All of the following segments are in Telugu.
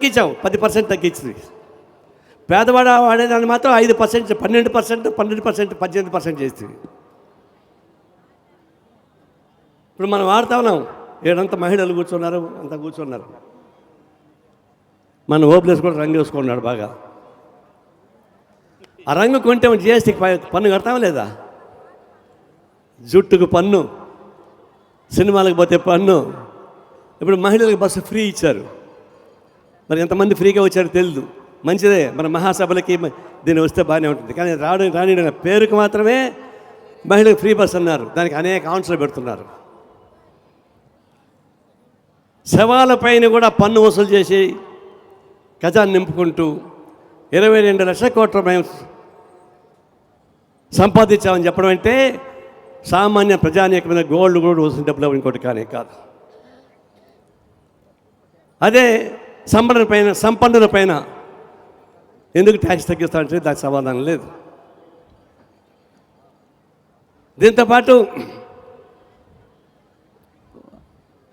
తగ్గించాం పది పర్సెంట్ తగ్గించింది. పేదవాడ వాడేదాన్ని మాత్రం ఐదు పర్సెంట్ పన్నెండు పర్సెంట్ పన్నెండు పర్సెంట్ పద్దెనిమిది పర్సెంట్ చేస్తుంది ఇప్పుడు మనం వాడుతా ఉన్నాం. ఏడంతా మహిళలు కూర్చున్నారు అంతా కూర్చున్నారు. మన ఓపెన్స్ కూడా రంగు వేసుకున్నాడు బాగా. ఆ రంగు కొంటే జిఎస్టీకి పన్ను కడతామా లేదా? జుట్టుకు పన్ను సినిమాలకు పోతే పన్ను. ఇప్పుడు మహిళలకు బస్సు ఫ్రీ ఇచ్చారు. మరి ఎంతమంది ఫ్రీగా వచ్చారో తెలియదు మంచిదే. మన మహాసభలకి దీన్ని వస్తే బాగానే ఉంటుంది. కానీ రాడు రాని పేరుకు మాత్రమే మహిళకు ఫ్రీ బస్ అన్నారు. దానికి అనేక ఆన్సర్లు పెడుతున్నారు. శవాలపైన కూడా పన్ను వసూలు చేసి ఖజాన్ని నింపుకుంటూ ఇరవై రెండు లక్షల కోట్ల మేము సంపాదించామని చెప్పడం అంటే సామాన్య ప్రజానీకమైన గోల్డ్ కూడా వసూలు డబ్బులు ఇంకోటి కానీ కాదు. అదే సంపన్నుల పైన సంపన్నుల పైన. ఎందుకు ట్యాక్స్ తగ్గిస్తారంటే దానికి సమాధానం లేదు. దీంతోపాటు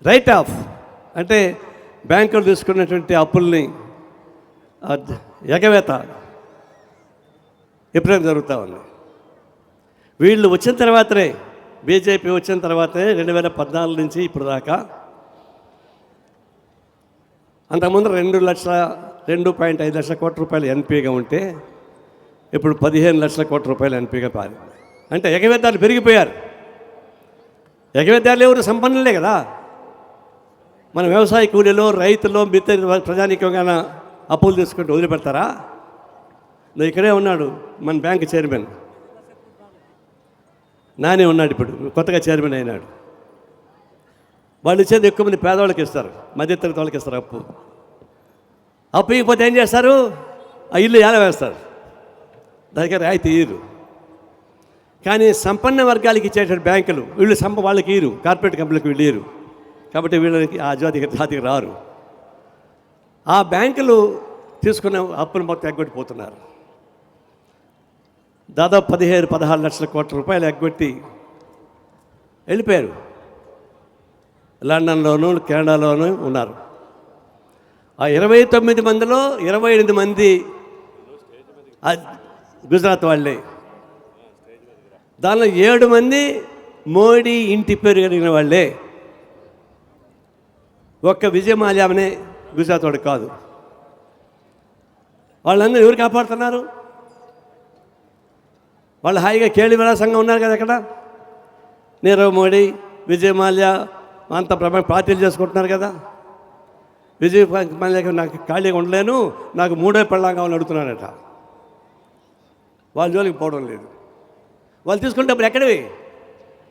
రైట్ ఆఫ్ అంటే బ్యాంకులు తీసుకున్నటువంటి అప్పుల్ని ఎగవేత. ఎప్పుడైనా జరుగుతూ ఉంది. వీళ్ళు వచ్చిన తర్వాతనే బీజేపీ వచ్చిన తర్వాతనే రెండు వేల పద్నాలుగు నుంచి ఇప్పుడు దాకా అంతకుముందు రెండు లక్షల రెండు పాయింట్ ఐదు లక్షల కోట్ల రూపాయలు ఎన్పీగా ఉంటే ఇప్పుడు పదిహేను లక్షల కోట్ల రూపాయలు ఎన్పీగా పారింది అంటే ఎగవేద్దాలు పెరిగిపోయారు. ఎగవేద్దాలు ఎవరు? సంపన్నులే కదా. మన వ్యవసాయ కూలీలో రైతులో మిత్ర ప్రజానీకంగా అప్పులు తీసుకుంటూ వదిలిపెడతారా? నువ్వు ఇక్కడే ఉన్నాడు మన బ్యాంక్ చైర్మన్. నానే ఉన్నాడు ఇప్పుడు కొత్తగా చైర్మన్ అయినాడు. వాళ్ళు ఇచ్చేది ఎక్కువ మంది పేదవాళ్ళకి ఇస్తారు మధ్యతరగతి వాళ్ళకి ఇస్తారు అప్పు. అప్పు ఇకపోతే ఏం చేస్తారు? ఆ ఇల్లు ఎలా వేస్తారు. దానికి రాయితీ ఇయ్యరు. కానీ సంపన్న వర్గాలకి ఇచ్చేటువంటి బ్యాంకులు వీళ్ళు సంప వాళ్ళకి ఇయ్యరు. కార్పొరేట్ కంపెనీలకు వీళ్ళు ఇయ్యరు. కాబట్టి వీళ్ళకి ఆ జాతికి జాతికి రారు. ఆ బ్యాంకులు తీసుకున్న అప్పులు మొత్తం ఎగ్గొట్టిపోతున్నారు. దాదాపు పదిహేను పదహారు లక్షల కోట్ల రూపాయలు ఎగ్గొట్టి వెళ్ళిపోయారు. లండన్లోను కెనడాలోనూ ఉన్నారు. ఆ ఇరవై తొమ్మిది మందిలో ఇరవై ఎనిమిది మంది గుజరాత్ వాళ్ళే. దానిలో ఏడు మంది మోడీ ఇంటి పేరు కలిగిన వాళ్ళే. ఒక్క విజయమాల్యామనే గుజరాత్ వాడు కాదు. వాళ్ళందరూ ఎవరు కాపాడుతున్నారు? వాళ్ళు హాయిగా కేళి విలాసంగా ఉన్నారు కదా అక్కడ. నీరవ్ మోడీ విజయమాల్యా అంత ప్రమాణ పార్టీలు చేసుకుంటున్నారు కదా. విజయ మాల్యాకి నాకు ఖాళీగా ఉండలేను నాకు మూడో పెళ్ళం కావాలని అడుగుతున్నారట. వాళ్ళ జోలికి పోవడం లేదు. వాళ్ళు తీసుకునే డబ్బులు ఎక్కడవి?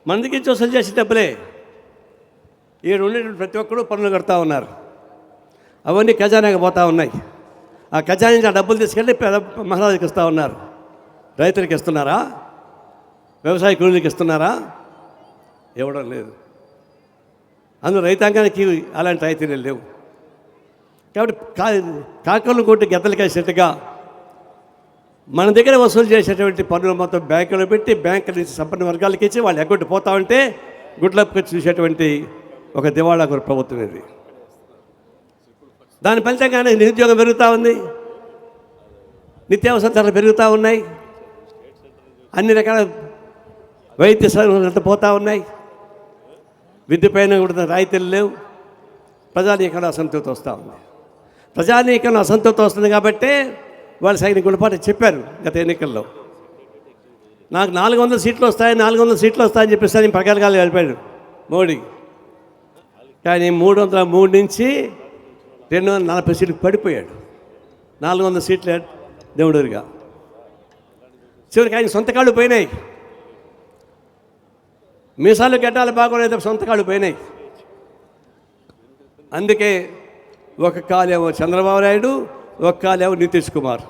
మందికి వసూలు చేసే డబ్బులే. ఈడు ఉండేటువంటి ప్రతి ఒక్కరు పనులు కడతా ఉన్నారు. అవన్నీ ఖజానాకి పోతా ఉన్నాయి. ఆ ఖజానా నుంచి ఆ డబ్బులు తీసుకెళ్ళి పేద మహారాజుకి ఇస్తూ ఉన్నారు. రైతులకు ఇస్తున్నారా? వ్యవసాయ కూలీలకు ఇస్తున్నారా? ఇవ్వడం లేదు. అందులో రైతాంగానికి అలాంటి రైతులు లేవు. కాబట్టి కా కాకలు కొట్టి గద్దలు సెట్టుగా మన దగ్గర వసూలు చేసేటువంటి పనులు మొత్తం బ్యాంకులో పెట్టి బ్యాంకు నుంచి సంపన్న వర్గాలకి ఇచ్చి వాళ్ళు ఎగ్గొట్టి పోతా ఉంటే గుడ్లప్పకి చూసేటువంటి ఒక దివాళా ఒక ప్రభుత్వం ఇది. దాని ఫలితంగానే నిరుద్యోగం పెరుగుతూ ఉంది. నిత్యావసర ధరలు పెరుగుతూ ఉన్నాయి. అన్ని రకాల వైద్య సౌకర్యాలు పోతూ ఉన్నాయి. విద్య పైన కూడా రాయితీలు లేవు. ప్రజానీకంలో అసంతృప్తి వస్తూ ఉంది. ప్రజానీకంలో అసంతృప్తి వస్తుంది కాబట్టి వాళ్ళు సైనికుల పాటు చెప్పారు గత ఎన్నికల్లో. నాకు నాలుగు వందల సీట్లు వస్తాయి నాలుగు వందల సీట్లు వస్తాయని చెప్పేసి నేను ప్రకారకాలు వెళ్ళిపోయాడు మోడీ. కానీ మూడు వందల మూడు నుంచి రెండు వందల నలభై సీట్లు పడిపోయాడు. నాలుగు వందల సీట్లు దేవుడుగా చివరికి ఆయన సొంత కాళ్ళు పోయినాయి. మీసాలు గడ్డాలు బాగోలేదు సొంత కాళ్ళు పోయినాయి. అందుకే ఒక కాలేమో చంద్రబాబు నాయుడు ఒక కాలేమో నితీష్ కుమార్.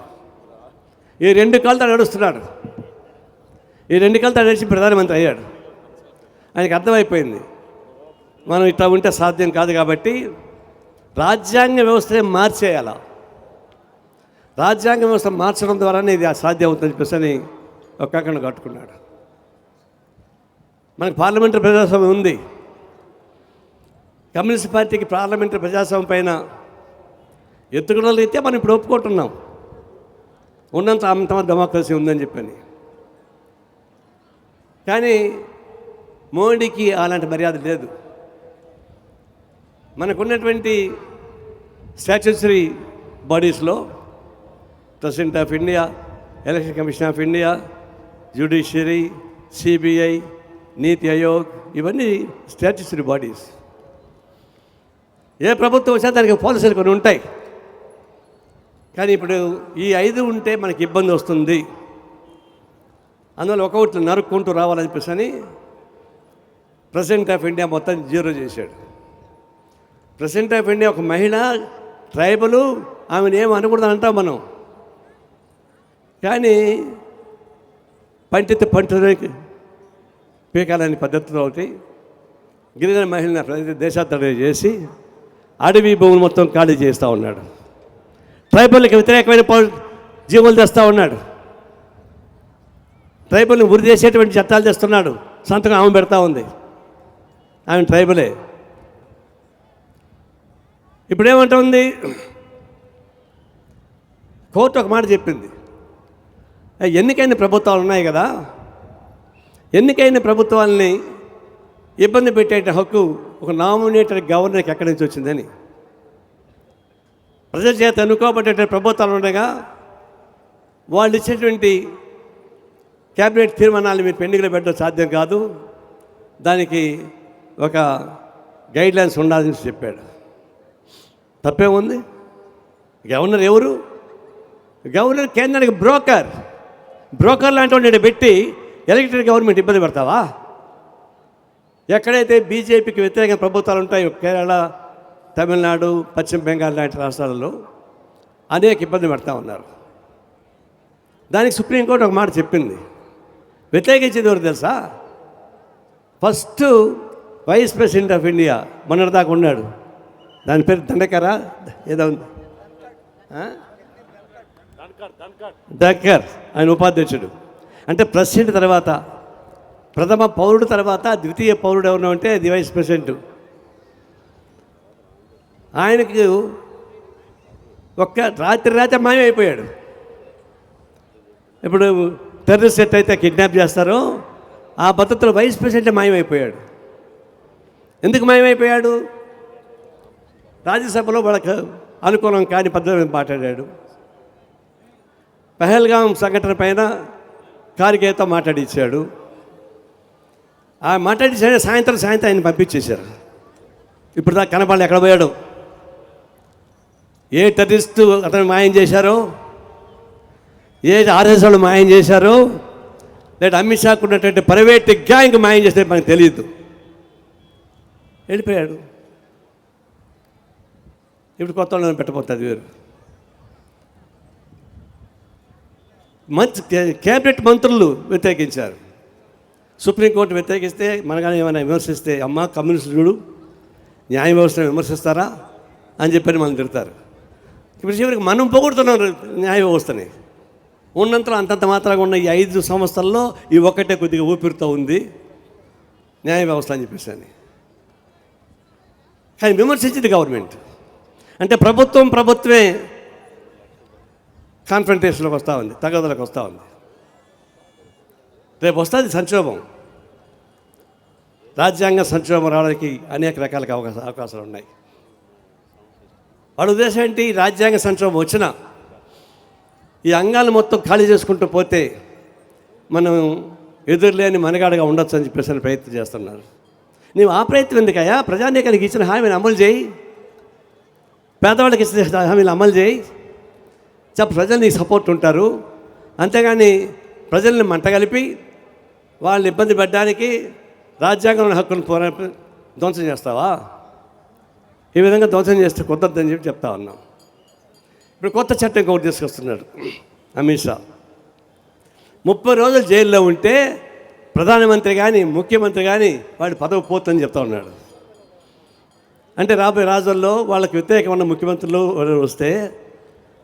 ఈ రెండు కాళ్ళతో నడుస్తున్నాడు. ఈ రెండు కాళ్ళతో నడిచి ప్రధానమంత్రి అయ్యాడు. ఆయనకు అర్థమైపోయింది. మనం ఇట్లా ఉంటే సాధ్యం కాదు కాబట్టి రాజ్యాంగ వ్యవస్థని మార్చేయాల? రాజ్యాంగ వ్యవస్థ మార్చడం ద్వారానే ఇది సాధ్యం అవుతుందని చెప్పేసి అని ఒక కట్టుకున్నాడు. మనకు పార్లమెంటరీ ప్రజాస్వామ్యం ఉంది. కమ్యూనిస్ట్ పార్టీకి పార్లమెంటరీ ప్రజాస్వామ్యం పైన ఎత్తుకున్న మనం ఇప్పుడు ఒప్పుకుంటున్నాం. ఉన్నంత అంత డెమోక్రసీ ఉందని చెప్పని. కానీ మోడీకి అలాంటి మర్యాద లేదు. మనకున్నటువంటి statutory బాడీస్లో president of India election commission of India judiciary CBI NITI Aayog ఇవన్నీ స్టాచ్యుటరీ బాడీస్ ఏ ప్రభుత్వం వచ్చినా దానికి పాలసీలు కొన్ని ఉంటాయి. కానీ ఇప్పుడు ఈ ఐదు ఉంటే మనకి ఇబ్బంది వస్తుంది. అందువల్ల ఒకటి నరుక్కుంటూ రావాలని చెప్పేసి అని ప్రెసిడెంట్ ఆఫ్ ఇండియా మొత్తం జీరో చేశాడు. ప్రెసిడెంట్ ఆఫ్ ఇండియా ఒక మహిళ ట్రైబలు ఆమెను ఏం అనకూడదు అంటాం మనం. కానీ పంటిత పంట పీకాలని పద్ధతిలో ఒకటి గిరిజన మహిళను దేశాంతరణ చేసి అడవి భూములు మొత్తం ఖాళీ చేస్తూ ఉన్నాడు. ట్రైబల్కి వ్యతిరేకమైన జీవులు తెస్తూ ఉన్నాడు. ట్రైబల్ని ఉరి చేసేటువంటి చట్టాలు తెస్తున్నాడు. సంతకం ఆమె పెడతా ఉంది. ఆమె ట్రైబలే. ఇప్పుడేమంటుంది కోర్టు ఒక మాట చెప్పింది. ఎన్నికైన ప్రభుత్వాలు ఉన్నాయి కదా ఎన్నికైన ప్రభుత్వాలని ఇబ్బంది పెట్టే హక్కు ఒక నామినేటెడ్ గవర్నర్కి ఎక్కడి నుంచి వచ్చిందని. ప్రజల చేత ఎన్నుకోబడ్డ ప్రభుత్వాలు ఉండగా వాళ్ళు ఇచ్చేటువంటి క్యాబినెట్ తీర్మానాలు మీరు పెండింగ్లో పెట్టడం సాధ్యం కాదు. దానికి ఒక గైడ్ లైన్స్ ఉండాలని చెప్పాడు. తప్పే ఉంది? గవర్నర్ ఎవరు? గవర్నర్ కేంద్రానికి బ్రోకర్. బ్రోకర్ లాంటి వాడిని పెట్టి ఎలక్టెడ్ గవర్నమెంట్ ఇబ్బంది పెడతావా? ఎక్కడైతే బీజేపీకి వ్యతిరేక ప్రభుత్వాలు ఉంటాయో కేరళ తమిళనాడు పశ్చిమ బెంగాల్ లాంటి రాష్ట్రాలలో అనేక ఇబ్బంది పెడతా ఉన్నారు. దానికి సుప్రీంకోర్టు ఒక మాట చెప్పింది. వ్యతిరేకించేది ఎవరు తెలుసా? First vice president of India మొన్నటిదాకా ఉన్నాడు. దాని పేరు దండకరా? ఏదో ఉంది. ఆ? ఆయన ఉపాధ్యక్షుడు. అంటే ప్రెసిడెంట్ తర్వాత ప్రథమ పౌరుడు తర్వాత ద్వితీయ పౌరుడు ఎవరు అంటే ది వైస్ ప్రెసిడెంట్. ఆయనకు ఒక్క రాత్రి రాత్రి మాయమైపోయాడు ఇప్పుడు టెర్రరిస్ట్ అయితే కిడ్నాప్ చేస్తారో ఆ పద్ధతిలో వైస్ ప్రెసిడెంట్ మాయమైపోయాడు ఎందుకు మాయమైపోయాడు రాజ్యసభలో వాళ్ళకు అనుకూలం కాని పద్ధతి మాట్లాడాడు. పహల్గాం సంఘటన పైన కారికేతో మాట్లాడించాడు ఆ మాట్లాడించాడు సాయంత్రం సాయంత్రం ఆయన పంపించేశారు. ఇప్పుడు దాకా కనపడలే ఎక్కడ పోయాడు? ఏ టెర్రరిస్టు అతను మాయం చేశారో? ఏ ఆర్ఎస్ వాళ్ళు మాయం చేశారో? లేదా అమిత్ షాకు ఉన్నటువంటి ప్రైవేట్ గ్యాంగ్ మాయం చేస్తే మనకు తెలియదు. వెళ్ళిపోయాడు. ఇప్పుడు కొత్త వాళ్ళని పెట్టబోతుంది వేరు. మంత్రి కేబినెట్ మంత్రులు వ్యతిరేకించారు. సుప్రీంకోర్టు వ్యతిరేకిస్తే మనగానే ఏమైనా విమర్శిస్తే అమ్మ కమ్యూనిస్టులు న్యాయ వ్యవస్థను విమర్శిస్తారా అని చెప్పని మనం తిడతారు. ఇప్పుడు చివరికి మనం పొగుడుతున్నాం న్యాయ వ్యవస్థని. ఉన్నంతలో అంతంత మాత్రంగా ఉన్న ఈ ఐదు సంవత్సరాల్లో ఈ ఒక్కటే కొద్దిగా ఊపిరితో ఉంది న్యాయ వ్యవస్థ అని చెప్పేసి అని. కానీ విమర్శించింది గవర్నమెంట్. అంటే ప్రభుత్వం ప్రభుత్వమే కాన్ఫ్రంటేషన్లోకి వస్తూ ఉంది తగదలకు వస్తూ ఉంది. రేపు వస్తుంది సంక్షోభం. రాజ్యాంగ సంక్షోభం రావడానికి అనేక రకాల అవకాశ అవకాశాలు ఉన్నాయి. వాడు ఉద్దేశం ఏంటి? రాజ్యాంగ సంక్షోభం వచ్చినా ఈ అంగాలు మొత్తం ఖాళీ చేసుకుంటూ పోతే మనం ఎదురులేని మనగాడగా ఉండొచ్చు అని చెప్పేసి అని ప్రయత్నం చేస్తున్నారు. నీవు ఆ ప్రయత్నం ఎందుకయ్యా? ప్రజానీకానికి ఇచ్చిన హామీని అమలు చేయి. పేదవాళ్ళకి ఇచ్చిన హామీలు అమలు చేయి. ప్రజలు నీకు సపోర్ట్ ఉంటారు. అంతేగాని ప్రజల్ని మంటగలిపి వాళ్ళని ఇబ్బంది పెట్టడానికి రాజ్యాంగం హక్కును పోరా ధ్వంసం చేస్తావా? ఈ విధంగా ధ్వంసం చేస్తే కుదరదని చెప్పి చెప్తా ఉన్నాం. ఇప్పుడు కొత్త చట్టం ఇంకొకటి తీసుకొస్తున్నాడు అమిత్ షా. ముప్పై రోజులు జైల్లో ఉంటే ప్రధానమంత్రి కానీ ముఖ్యమంత్రి కానీ వాడి పదవి పోతుందని చెప్తా ఉన్నాడు. అంటే రాబోయే రాజుల్లో వాళ్ళకి వ్యతిరేకమైన ముఖ్యమంత్రులు వస్తే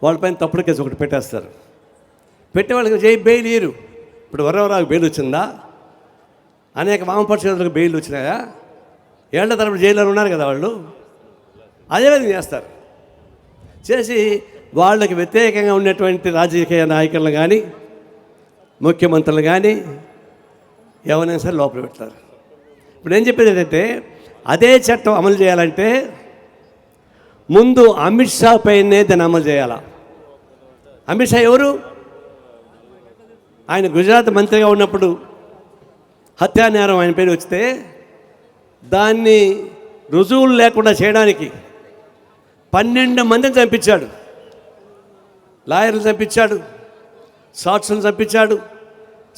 వాళ్ళపైన తప్పుడు కేసు ఒకటి పెట్టేస్తారు. పెట్టే వాళ్ళకి జై బెయిల్ ఇయ్యరు. ఇప్పుడు వరవరాకు బెయిల్ వచ్చిందా? అనేక వామపక్షులకు బెయిల్ వచ్చినాయా? ఏళ్ళ తరపు జైల్లో ఉన్నారు కదా వాళ్ళు? అదే విధంగా చేస్తారు. చేసి వాళ్ళకి వ్యతిరేకంగా ఉన్నటువంటి రాజకీయ నాయకులను కానీ ముఖ్యమంత్రులు కానీ ఎవరైనా సరే లోపల పెడతారు. ఇప్పుడు ఏం చెప్పేది ఏంటంటే అదే చట్టం అమలు చేయాలంటే ముందు అమిత్ షా పైనే దాన్ని అమలు చేయాలా? అమిత్ షా ఎవరు? ఆయన గుజరాత్ మంత్రిగా ఉన్నప్పుడు హత్యా నేరం ఆయన పేరు వస్తే దాన్ని రుజువులు లేకుండా చేయడానికి పన్నెండు మందిని చంపించాడు. లాయర్లు చంపించాడు. సాక్షులను చంపించాడు.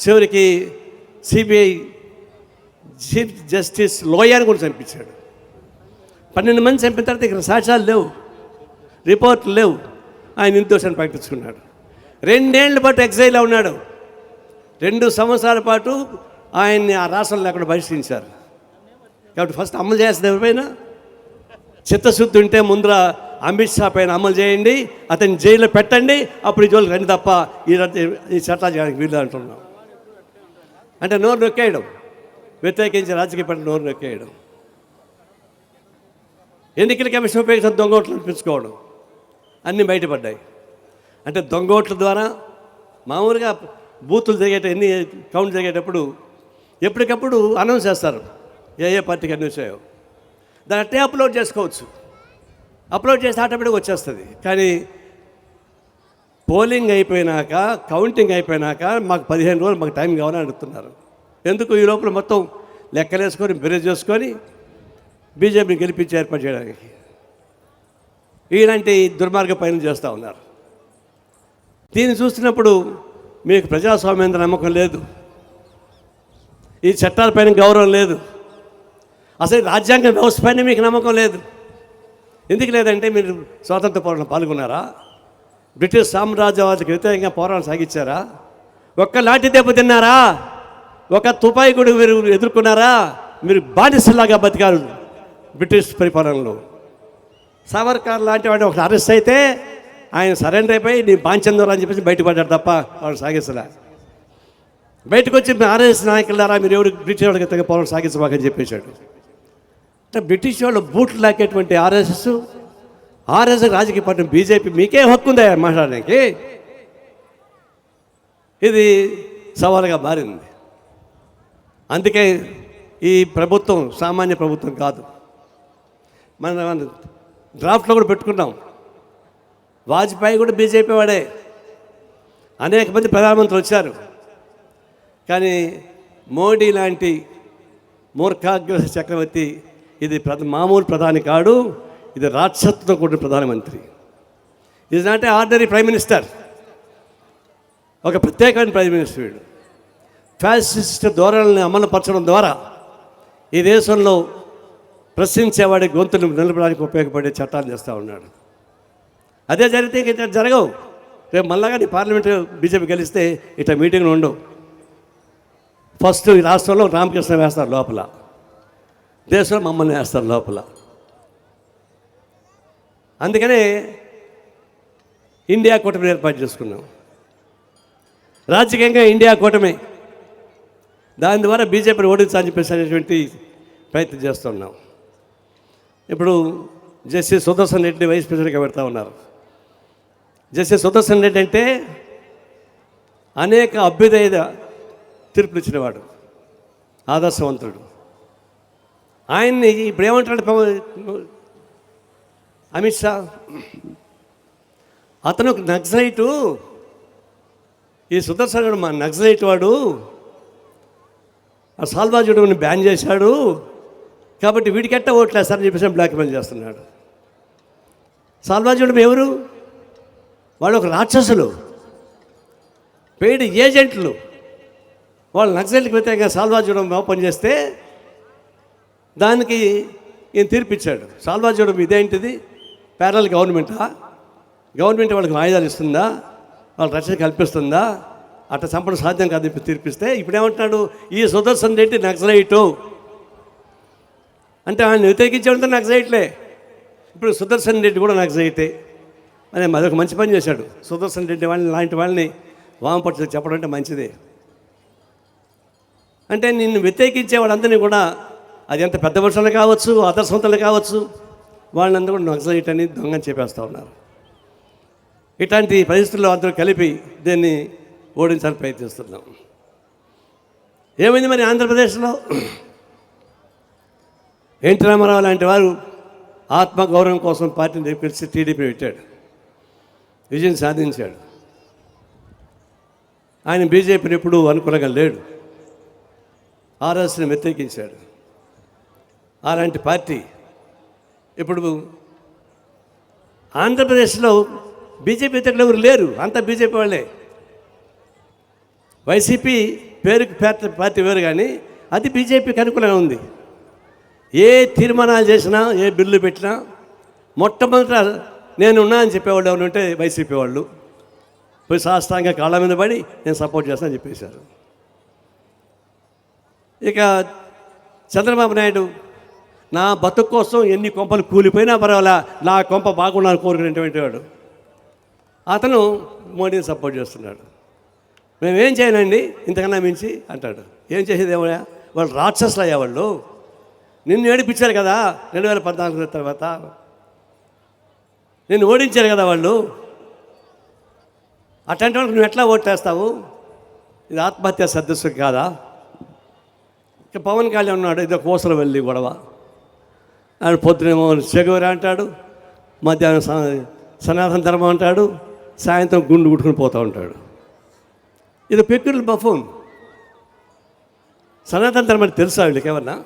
చివరికి సిబిఐ చీఫ్ జస్టిస్ లోయర్ కూడా చంపించాడు. పన్నెండు మంది చంపిన తర్వాత ఇక్కడ సాక్ష్యాలు లేవు. రిపోర్ట్లు లేవు. ఆయన నిర్దోషాన్ని ప్రకటించుకున్నాడు. రెండేళ్ళ పాటు ఎగ్జైల్లో ఉన్నాడు. రెండు సంవత్సరాల పాటు ఆయన్ని ఆ రాష్ట్రంలో లేకుండా బహిష్కరించారు. కాబట్టి ఫస్ట్ అమలు చేస్తుంది ఎవరిపైన? చిత్తశుద్ధి ఉంటే ముందర అమిత్ షా పైన అమలు చేయండి అతని జైల్లో పెట్టండి అప్పుడు ఈ జోలికి రండి తప్ప ఈ ఈ చట్టాలు చేయడానికి వీలు అంటున్నాం. అంటే నోరు నొక్కేయడం వ్యతిరేకించి రాజకీయ పట్ల నోరు నొక్కేయడం. ఎన్నికల కమిషన్ ఉపయోగించిన దొంగ ఓట్లు అనిపించుకోవడం. అన్నీ బయటపడ్డాయి. అంటే దొంగోట్ల ద్వారా మామూలుగా బూతులు జరిగేట ఎన్ని కౌంట్ జరిగేటప్పుడు ఎప్పటికప్పుడు అనౌన్స్ చేస్తారు. ఏ ఏ పార్టీకి అన్ని వచ్చాయో దాన్ని అట్టే అప్లోడ్ చేసుకోవచ్చు. అప్లోడ్ చేస్తే ఆటోమేటిక్గా వచ్చేస్తుంది. కానీ పోలింగ్ అయిపోయినాక కౌంటింగ్ అయిపోయినాక మాకు పదిహేను రోజులు మాకు టైం కావాలని అడుగుతున్నారు. ఎందుకు ఈ లోపల మొత్తం లెక్కలేసుకొని బెరేజ్ చేసుకొని బీజేపీని గెలిపించి ఏర్పాటు చేయడానికి? ఇలాంటి దుర్మార్గ పనులు చేస్తూ ఉన్నారు. దీన్ని చూస్తున్నప్పుడు మీకు ప్రజాస్వామ్యం నమ్మకం లేదు. ఈ చట్టాలపైన గౌరవం లేదు. అసలు రాజ్యాంగ వ్యవస్థ పైన మీకు నమ్మకం లేదు. ఎందుకు లేదంటే మీరు స్వాతంత్ర పోరాటం పాల్గొన్నారా? బ్రిటిష్ సామ్రాజ్యవాదికి వ్యతిరేకంగా పోరాటం సాగించారా? ఒక్క లాఠీ దెబ్బ తిన్నారా? ఒక తుపాయి కూడా మీరు ఎదుర్కొన్నారా? మీరు బానిసలాగా బతికారు బ్రిటిష్ పరిపాలనలో. సావర్కర్ లాంటి వాడిని ఒక అరెస్ట్ అయితే ఆయన సరెండర్ అయిపోయి నీ బాంచందరు అని చెప్పేసి బయటపడ్డాడు తప్ప వాడు సాగించలే బయటకు వచ్చి ఆర్ఎస్ నాయకులారా మీరు ఎవరు బ్రిటిష్ వాళ్ళకి తగ్గ పోరాటం సాగించబాకని చెప్పేశాడు. అంటే బ్రిటిష్ వాళ్ళు బూట్లు లాకేటువంటి ఆర్ఎస్ఎస్ ఆర్ఎస్ రాజకీయ పార్టీ బీజేపీ మీకే హక్కు ఉందా మాట్లాడడానికి? ఇది సవాలుగా మారింది. అందుకే ఈ ప్రభుత్వం సామాన్య ప్రభుత్వం కాదు. మన డ్రాఫ్ట్లో కూడా పెట్టుకున్నాం. వాజ్పేయి కూడా బీజేపీ వాడే. అనేక మంది ప్రధానమంత్రులు వచ్చారు. కానీ మోడీ లాంటి మూర్ఖాగ్రహ చక్రవర్తి ఇది ప్రధ మామూలు ప్రధాని కాడు ఇది రాక్షసత్వంతో కూడిన ప్రధానమంత్రి. ఇది నాట్ ఆర్డినరీ ప్రైమ్ మినిస్టర్ ఒక ప్రత్యేకమైన ప్రైమ్ మినిస్టర్ వీడు. ఫ్యాసిస్ట్ ధోరణిని అమలుపరచడం ద్వారా ఈ దేశంలో ప్రశ్నించేవాడి గొంతును నిలపడానికి ఉపయోగపడే చట్టాలు చేస్తూ ఉన్నాడు. అదే జరిగితే ఇంక ఇట్లా జరగవు. రేపు మళ్ళాగా నీ పార్లమెంట్ బీజేపీ గెలిస్తే ఇట్లా మీటింగ్లు ఉండవు. ఫస్ట్ ఈ రాష్ట్రంలో రామకృష్ణ వేస్తారు లోపల. దేశంలో మమ్మల్ని వేస్తారు లోపల. అందుకనే ఇండియా కూటమి ఏర్పాటు చేసుకున్నాం. రాజకీయంగా ఇండియా కూటమి. దాని ద్వారా బీజేపీని ఓడించాలని చెప్పేసి అనేటువంటి ప్రయత్నం చేస్తున్నాం. ఇప్పుడు జస్టిస్ సుదర్శన్ రెడ్డిని వైస్ ప్రెసిడెంట్గా పెడతా ఉన్నారు. జస్టిస్ సుదర్శన్ రెడ్డి అంటే అనేక అభ్యుదయ తీర్పులు ఇచ్చినవాడు ఆదర్శవంతుడు. ఆయన్ని ఇప్పుడు ఏమంటాడు అమిత్ షా. అతను ఒక నక్సలైటు. ఈ సుదర్శన్ మా నక్సలైట్ వాడు. ఆ సాల్వాజుడుని బ్యాన్ చేశాడు. కాబట్టి వీడికెట్ట ఓట్లేస్తారని చెప్పేసి బ్లాక్మెయిల్ చేస్తున్నాడు. సాల్వాజుడు ఎవరు? వాళ్ళు ఒక రాక్షసులు. పెయిడ్ ఏజెంట్లు. వాళ్ళు నక్సల్కి వ్యతిరేకంగా సాల్వాజుడం ఓపెన్ చేస్తే దానికి ఈయన తీర్పిచ్చాడు. సాల్వాజుడం ఇదేంటిది? ప్యారల్ గవర్నమెంటా? గవర్నమెంట్ వాళ్ళకి వాయిదాలు ఇస్తుందా? వాళ్ళ రక్షణ కల్పిస్తుందా? అట్లా చంపడం సాధ్యం కాదు తీర్పిస్తే ఇప్పుడు ఏమంటున్నాడు ఈ సుదర్శన్ రెడ్డి నక్సలైటు. అంటే ఆయన నాకు జగైట్లే ఇప్పుడు సుదర్శన్ రెడ్డి కూడా నాకు నక్సలైటే అదే మరొక మంచి పని చేశాడు. సుదర్శన్ రెడ్డి వాళ్ళని లాంటి వాళ్ళని వామపక్షులు చెప్పడం అంటే మంచిదే. అంటే నిన్ను వ్యతిరేకించే వాళ్ళందరినీ కూడా అది ఎంత పెద్ద మనుషులు కావచ్చు ఆదర్శవంతులు కావచ్చు వాళ్ళందరూ కూడా నక్సలైట్ అని దొంగని చెప్పేస్తూ ఉన్నారు. ఇట్లాంటి పరిస్థితుల్లో అందరూ కలిపి దీన్ని ఓడించాలని ప్రయత్నిస్తున్నాం. ఏమైంది మరి ఆంధ్రప్రదేశ్లో? ఎన్టీ రామారావు లాంటి వారు ఆత్మగౌరవం కోసం పార్టీని పిలిచి టీడీపీ పెట్టాడు. విజయం సాధించాడు. ఆయన బీజేపీని ఎప్పుడూ అనుకూలంగా లేడు. ఆర్ఎస్ని వ్యతిరేకించాడు. అలాంటి పార్టీ ఇప్పుడు ఆంధ్రప్రదేశ్లో బీజేపీ వ్యతిరేకులు ఎవరు లేరు. అంతా బీజేపీ వాళ్ళే. వైసీపీ పేరుకి పార్టీ పార్టీ వేరు కానీ అది బీజేపీకి అనుకూలంగా ఉంది. ఏ తీర్మానాలు చేసినా ఏ బిల్లు పెట్టినా మొట్టమొదట నేను ఉన్నా అని చెప్పేవాళ్ళు ఎవరు ఉంటే వైసీపీ వాళ్ళు. పోయి శాస్త్రాంగ కాళ్ళ మీద పడి నేను సపోర్ట్ చేస్తానని చెప్పేశారు. ఇక చంద్రబాబు నాయుడు నా బతుకు కోసం ఎన్ని కొంపలు కూలిపోయినా పర్వాలా నా కొంప బాగుండాలని కోరుకునేటువంటి వాడు. అతను మోడీని సపోర్ట్ చేస్తున్నాడు. మేమేం చేయనండి? ఇంతకన్నా మించి అంటాడు. ఏం చేసేది ఏమయ్యా? వాళ్ళు రాక్షసులు అయ్యా వాళ్ళు. నిన్ను ఏడిపించారు కదా రెండు వేల పద్నాలుగు తర్వాత. నిన్ను ఓడించారు కదా వాళ్ళు. అట్లాంటి వాళ్ళకి నువ్వు ఎట్లా ఓటేస్తావు ఇది ఆత్మహత్య సదస్సు కాదా? ఇక పవన్ కళ్యాణ్ ఉన్నాడు ఇది కోసల వెళ్ళి గొడవ. ఆయన పొద్దునేమో చెగవరి అంటాడు మధ్యాహ్నం స- సనాతన ధర్మం అంటాడు సాయంత్రం గుండు కుట్టుకుని పోతూ ఉంటాడు. ఇది పెక్యులర్ బఫూన్. సనాతన ధర్మం తెలుసా వీళ్ళకి ఏమన్నా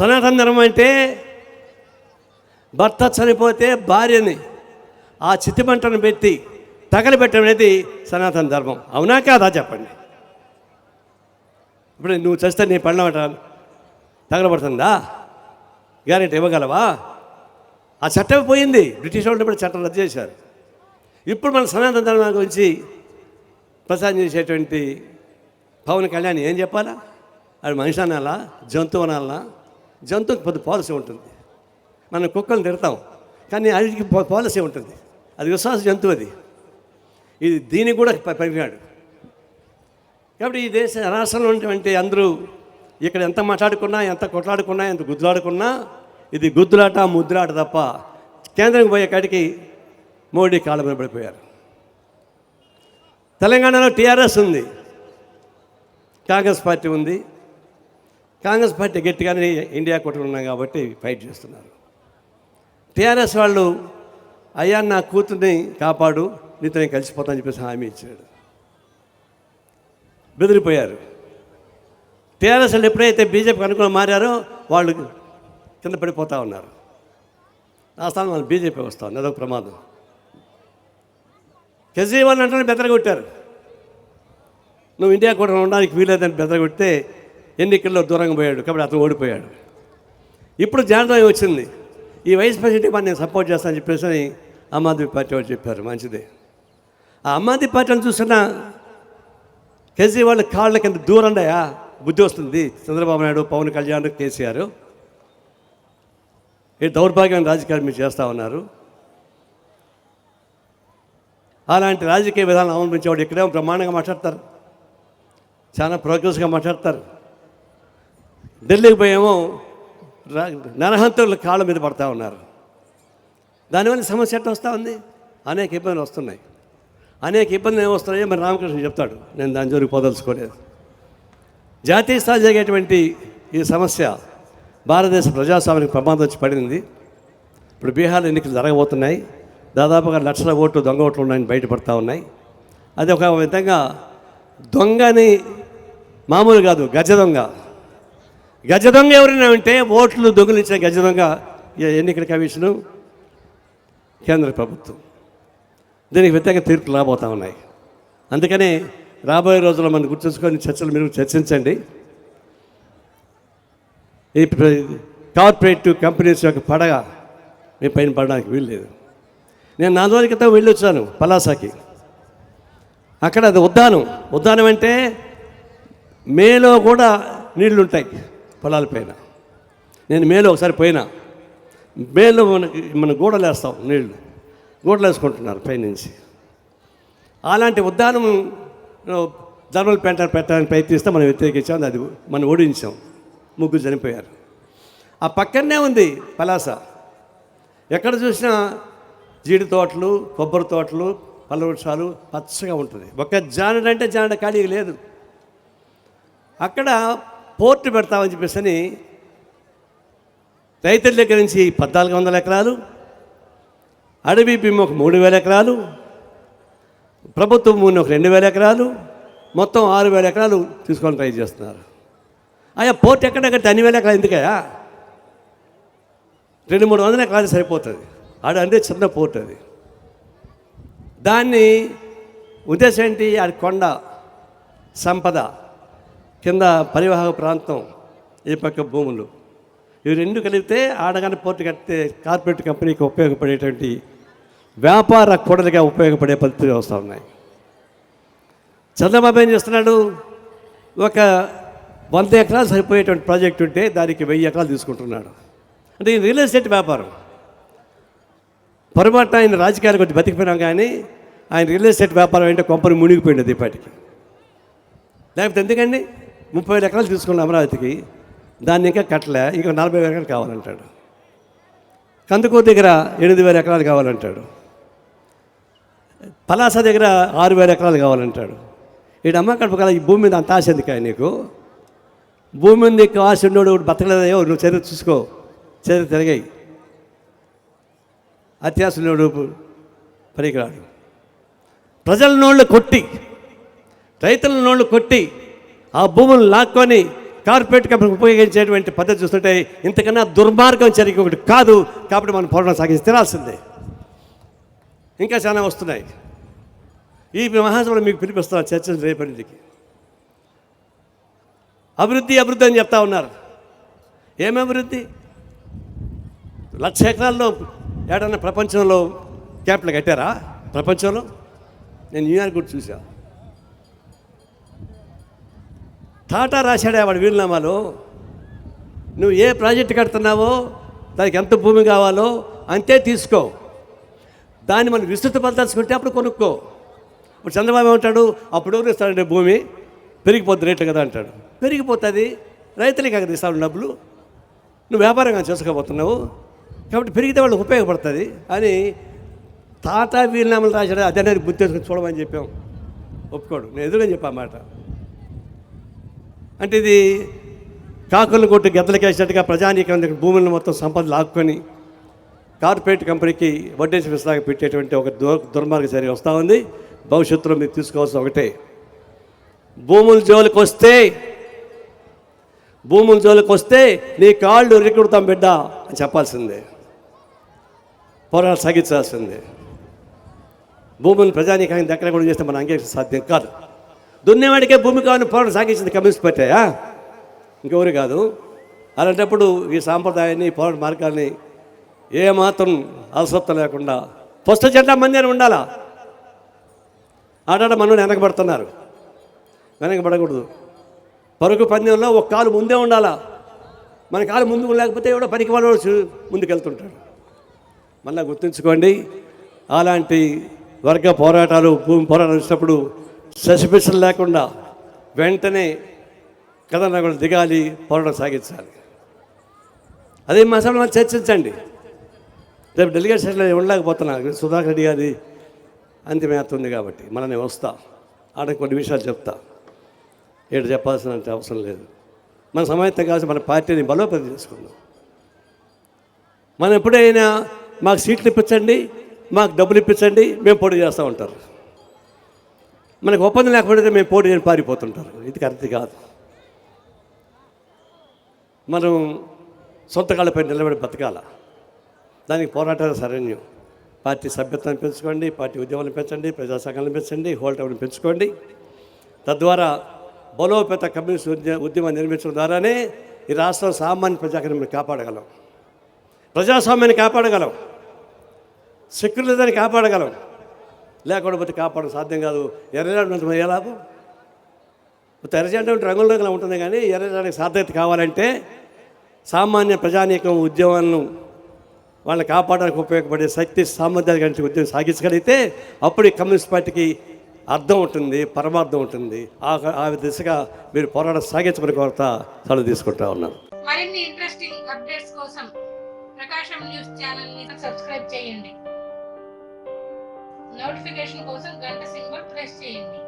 సనాతన ధర్మం అంటే భర్త చనిపోతే భార్యని ఆ చిత్తిమంటను పెట్టి తగలబెట్టడం అనేది సనాతన ధర్మం అవునా కాదా చెప్పండి? ఇప్పుడు నువ్వు చేస్తే నీ పళ్ళం తగలబడుతుందా? గ్యారెంటీ ఇవ్వగలవా? ఆ చట్టం పోయింది. బ్రిటిష్ వాళ్ళు ఇప్పుడు చట్టం రద్దు చేశారు. ఇప్పుడు మన సనాతన ధర్మం గురించి ప్రసారం చేసేటువంటి పవన్ కళ్యాణ్ ఏం చెప్పాలా? అది మనిషి అనాలా? జంతువు అనాలా? జంతువుకి పెద్ద పాలసీ ఉంటుంది. మనం కుక్కలు తిడతాం కానీ అడిగి పాలసీ ఉంటుంది. అది విశ్వాస జంతువు అది. ఇది దీనికి కూడా ప- కాబట్టి ఈ దేశ రాష్ట్రంలో ఉన్నటువంటి అందరూ ఇక్కడ ఎంత మాట్లాడుకున్నా ఎంత కొట్లాడుకున్నా ఎంత గుద్దులాడుకున్నా ఇది గుద్దులాట ముద్దులాట తప్ప కేంద్రంకి పోయే కాడికి మోడీ కాలం పడిపోయారు. తెలంగాణలో టీఆర్ఎస్ ఉంది కాంగ్రెస్ పార్టీ ఉంది కాంగ్రెస్ పార్టీ గట్టిగానే ఇండియా కూటమి ఉన్నాం కాబట్టి ఫైట్ చేస్తున్నారు. టీఆర్ఎస్ వాళ్ళు అయ్యా నా కూతుర్ని కాపాడు నీతో నేను కలిసిపోతానని చెప్పేసి హామీ ఇచ్చాడు బెదిరిపోయారు. టీఆర్ఎస్ వాళ్ళు ఎప్పుడైతే బీజేపీకి అనుకూలం మారారో వాళ్ళు కింద పడిపోతూ ఉన్నారు. ఆ స్థానం వాళ్ళు బీజేపీ వస్తా ఉంది. అదొక ప్రమాదం. కేజ్రీవాల్ అంటే బెదరగొట్టారు. నువ్వు ఇండియా కూడా ఉండడానికి వీలేదని బెదరగొడితే ఎన్నికల్లో దూరంగా పోయాడు? కాబట్టి అతను ఓడిపోయాడు. ఇప్పుడు జానదం వచ్చింది. ఈ వైస్ ప్రెసిడెంట్ మనం నేను సపోర్ట్ చేస్తానని చెప్పేసి అని ఆమ్ ఆద్మీ పార్టీ వాళ్ళు చెప్పారు. మంచిదే. ఆ ఆమ్ ఆద్మీ పార్టీని చూస్తున్న కేజ్రీవాల్ కాళ్ళ కింద దూరండయా బుద్ధి వస్తుంది. చంద్రబాబు నాయుడు పవన్ కళ్యాణ్ కేసీఆర్. ఈ దౌర్భాగ్యం రాజకీయాలు మీరు చేస్తూ ఉన్నారు. అలాంటి రాజకీయ విధానం అవలంబించేవాడు ఇక్కడేమో బ్రహ్మాండంగా మాట్లాడతారు. చాలా ప్రోగ్రెస్గా మాట్లాడతారు. ఢిల్లీకి పోయేమో నరహంతరుల కాళ్ళ మీద పడతా ఉన్నారు. దానివల్ల సమస్య ఎట్లా వస్తూ ఉంది? అనేక ఇబ్బందులు వస్తున్నాయి. అనేక ఇబ్బందులు ఏమి వస్తున్నాయో మరి రామకృష్ణ చెప్తాడు. నేను దాని జోలికి పోదలుచుకోలేదు. జాతీయ స్థాయి జరిగేటువంటి ఈ సమస్య భారతదేశ ప్రజాస్వామ్యానికి ప్రమాదం వచ్చి పడింది. ఇప్పుడు బీహార్ ఎన్నికలు జరగబోతున్నాయి. దాదాపుగా లక్షల ఓట్లు దొంగ ఓట్లు ఉన్నాయని బయటపడతా ఉన్నాయి. అది ఒక విధంగా దొంగని మామూలు కాదు గజ దొంగ. గజ దొంగ ఎవరైనా ఉంటే ఓట్లు దొంగలించే గజ దొంగ ఎన్నికల కమిషను కేంద్ర ప్రభుత్వం. దీనికి వ్యతిరేక తీర్పులు రాబోతా ఉన్నాయి. అందుకనే రాబోయే రోజుల్లో మనం గుర్తుంచుకొని చర్చలు మీరు చర్చించండి. ఈ కార్పొరేట్ కంపెనీస్ యొక్క పడగ మీ పైన పడడానికి వీల్లేదు. నేను నాలుగు రోజుల క్రితం వెళ్ళి వచ్చాను పలాసాకి. అక్కడ అది ఉద్దానం. ఉద్దానం అంటే మేలో కూడా నీళ్ళు పొలాల పైన. నేను మేలో ఒకసారి పోయినా. మేలో మనకి మన గోడలు వేస్తాం నీళ్ళు గోడలు వేసుకుంటున్నారు పైనుంచి. అలాంటి ఉద్దానం ధర్మల పెంట పెట్టడానికి ప్రయత్నిస్తే మనం వ్యతిరేకించాం అది మనం ఓడించాం. ముగ్గురు చనిపోయారు. ఆ పక్కనే ఉంది పలాస. ఎక్కడ చూసినా జీడి తోటలు కొబ్బరి తోటలు పళ్ళ వృక్షాలు పచ్చగా ఉంటుంది. ఒక జానడంటే జానడ ఖాళీ లేదు. అక్కడ పోర్టు పెడతామని చెప్పేసి అని రైతుల దగ్గర నుంచి పద్నాలుగు వందల ఎకరాలు అడవి భీము ఒక మూడు వేల ఎకరాలు ప్రభుత్వం భూమి ఒక రెండు వేల ఎకరాలు మొత్తం ఆరు వేల ఎకరాలు తీసుకొని ట్రై చేస్తున్నారు. అయ్యా పోర్ట్ ఎక్కడెక్కడ? అన్ని వేల ఎకరాలు ఎందుకయా రెండు మూడు వందల ఎకరాలు సరిపోతుంది. ఆడ అంటే చిన్న పోర్ట్ అది. దాన్ని ఉద్దేశం ఏంటి? అది కొండ సంపద. కింద పరివాహక ప్రాంతం ఈ పక్క భూములు. ఇవి రెండు కలిపితే ఆడగానే పోర్టు కడితే కార్పొరేట్ కంపెనీకి ఉపయోగపడేటువంటి వ్యాపార కూడలిగా ఉపయోగపడే పరిస్థితులు వస్తూ ఉన్నాయి. చంద్రబాబు ఏం చేస్తున్నాడు? ఒక వంద ఎకరాలు సరిపోయేటువంటి ప్రాజెక్ట్ ఉంటే దానికి వెయ్యి ఎకరాలు తీసుకుంటున్నాడు. అంటే ఇది రియల్ ఎస్టేట్ వ్యాపారం. పొరపాటు ఆయన రాజకీయాలు కొంచెం బతికిపోయినాం కానీ ఆయన రియల్ ఎస్టేట్ వ్యాపారం అంటే కొంపని మునిగిపోయింది ఇప్పటికి. లేకపోతే ఎందుకండి? ముప్పై ఐదు ఎకరాలు తీసుకున్న అమరావతికి దాన్ని ఇంకా కట్టలే ఇంకా నలభై వేల ఎకరాలు కావాలంటాడు. కందుకూరు దగ్గర ఎనిమిది వేల ఎకరాలు కావాలంటాడు. పలాస దగ్గర ఆరు వేల ఎకరాలు కావాలంటాడు. ఈ అమ్మ కడప కదా ఈ భూమి మీద అంత ఆశ ఎందుకు నీకు? భూమి మీద నీకు ఆశ ఉన్నోడు బతకలేదయో నువ్వు చరిత్ర చూసుకో. చరిత్ర తిరిగాయి. అత్యాశులోడు పనికిరాడు. ప్రజల నోళ్ళు కొట్టి రైతుల నోళ్ళు కొట్టి ఆ భూములు లాక్కొని కార్పొరేట్ కంపెనీ ఉపయోగించేటువంటి పద్ధతి చూస్తుంటే ఇంతకన్నా దుర్మార్గం జరిగే ఒకటి కాదు కాబట్టి మనం పోరాటం సాగించి తినాల్సిందే ఇంకా చాలా వస్తున్నాయి. ఈ మహాసభలో మీకు పిలిపిస్తున్నాను చర్చ రేపటికి. అభివృద్ధి అభివృద్ధి అని చెప్తా ఉన్నారు. ఏమి అభివృద్ధి? లక్ష ఎకరాల్లో ఏడన్నా ప్రపంచంలో క్యాపిటల్ కట్టారా? ప్రపంచంలో? నేను న్యూయార్క్ కూడా చూసాను టాటా రాశాడే వాడు వీలునామాలో. నువ్వు ఏ ప్రాజెక్ట్ కడుతున్నావో దానికి ఎంత భూమి కావాలో అంతే తీసుకో. దాన్ని మనం విస్తృత అప్పుడు కొనుక్కో. ఇప్పుడు చంద్రబాబు ఏమంటాడు? అప్పుడు ఎవరు ఇస్తాడంటే భూమి? పెరిగిపోద్ది రేట్లు కదా అంటాడు. పెరిగిపోతుంది. రైతులకి అక్కడ ఇస్తాడు డబ్బులు. నువ్వు వ్యాపారంగా చేసుకోబోతున్నావు. కాబట్టి పెరిగితే వాళ్ళకి ఉపయోగపడుతుంది. అని తాత వీలునామాలు రాశాడు అదే నేను గుర్తు చూడమని చెప్పాం. ఒప్పుకోడు. నేను ఎదురుగా చెప్పా మాట. అంటే ఇది కాకులను కొట్టి గద్దలకేసినట్టుగా ప్రజానీకరణ భూములను మొత్తం సంపద లాక్కొని కార్పొరేట్ కంపెనీకి వడ్డేసి విస్తాగా పెట్టేటువంటి ఒక దుర్ దుర్మార్గ చర్య వస్తూ ఉంది. భవిష్యత్తులో మీరు తీసుకోవాల్సిన ఒకటే. భూముల జోలికి వస్తే భూముల జోలికి వస్తే నీ కాళ్ళు రిక్కుడుతాం బిడ్డ అని చెప్పాల్సిందే. పోరాటం సాగించాల్సిందే. భూములు ప్రజానీకానికి దగ్గర కూడా చేస్తే మనం అంగీకరించ సాధ్యం కాదు. దున్నేవాడికే భూమి కావాలని పోరాటం సాగించింది కమ్యూనిస్ట్ పార్టీ ఇంకెవరు కాదు. అలాంటప్పుడు ఈ సాంప్రదాయాన్ని పోరాట మార్గాన్ని ఏమాత్రం అలసత్వం లేకుండా ఫస్ట్ జెండా మంది అని ఉండాలా? ఆడాడ మనల్ని వెనకబడుతున్నారు. వెనకబడకూడదు. పరుగు పందెంలో ఒక కాలు ముందే ఉండాలా? మన కాలు ముందు లేకపోతే ఎవడో పనికి వాళ్ళు ముందుకెళ్తుంటాడు. మళ్ళీ గుర్తుంచుకోండి అలాంటి వర్గ పోరాటాలు భూమి పోరాటాలు వచ్చినప్పుడు సస్పెషన్ లేకుండా వెంటనే కథనాలు దిగాలి పోరాటం సాగించాలి. అదే మా సభలో చర్చించండి. రేపు డెలిగేషన్లో ఉండలేకపోతున్నాను. ఉండలేకపోతున్నా సుధాకర్ రెడ్డి గారి అంతిమయాత్ర ఉంది కాబట్టి మళ్ళీ నేను వస్తా. ఆడ కొన్ని విషయాలు చెప్తా. ఏడు చెప్పాల్సిన అవసరం లేదు. మన సమాయత్తం కావాల్సి మన పార్టీని బలోపేతం చేసుకుందాం. మనం ఎప్పుడైనా మాకు సీట్లు ఇప్పించండి మాకు డబ్బులు ఇప్పించండి మేము పోటీ చేస్తూ ఉంటారు. మనకు ఒప్పందం లేకపోతే మేము పోటీ నేను పారిపోతుంటారు. ఇది కరెక్ట్ కాదు. మనం సొంత కాళ్ళపై నిలబడి బతకాల. దానికి పోరాటాలు సరణ్యం పార్టీ సభ్యత్వాన్ని పెంచుకోండి పార్టీ ఉద్యమాలను పెంచండి ప్రజా సంఘాలను పెంచండి హోల్టౌన్ పెంచుకోండి. తద్వారా బలోపేత కమ్యూనిస్ట్ ఉద్య ఉద్యమం నిర్మించడం ద్వారానే ఈ రాష్ట్రం సామాన్య ప్రజాకరణ కాపాడగలం. ప్రజాస్వామ్యాన్ని కాపాడగలం. సెక్యులరిజాన్ని కాపాడగలం. లేకపోతే కాపాడడం సాధ్యం కాదు. ఎర్రజెండా ఏ లాభం? మొత్తం ఉంటే రంగుల రంగులా ఉంటుంది కానీ ఎర్రజెండాకి సాధ్యత కావాలంటే సామాన్య ప్రజానీకం ఉద్యమాలను వాళ్ళని కాపాడడానికి ఉపయోగపడే శక్తి సామర్థ్యాలు కలిసి ఉద్యమం సాగించగలిగితే అప్పుడు ఈ కమ్యూనిస్ట్ పార్టీకి అర్థం ఉంటుంది పరమార్థం ఉంటుంది. ఆ ఆ దిశగా మీరు పోరాటం సాగించమని కొరత సెలవు తీసుకుంటా ఉన్నాను. మరిన్ని ఇంట్రెస్టింగ్ అప్డేట్స్ కోసం ప్రకాశం న్యూస్ ఛానల్ సబ్స్క్రైబ్ చేయండి. నోటిఫికేషన్ కోసం గంట సింబల్ ప్రెస్ చేయండి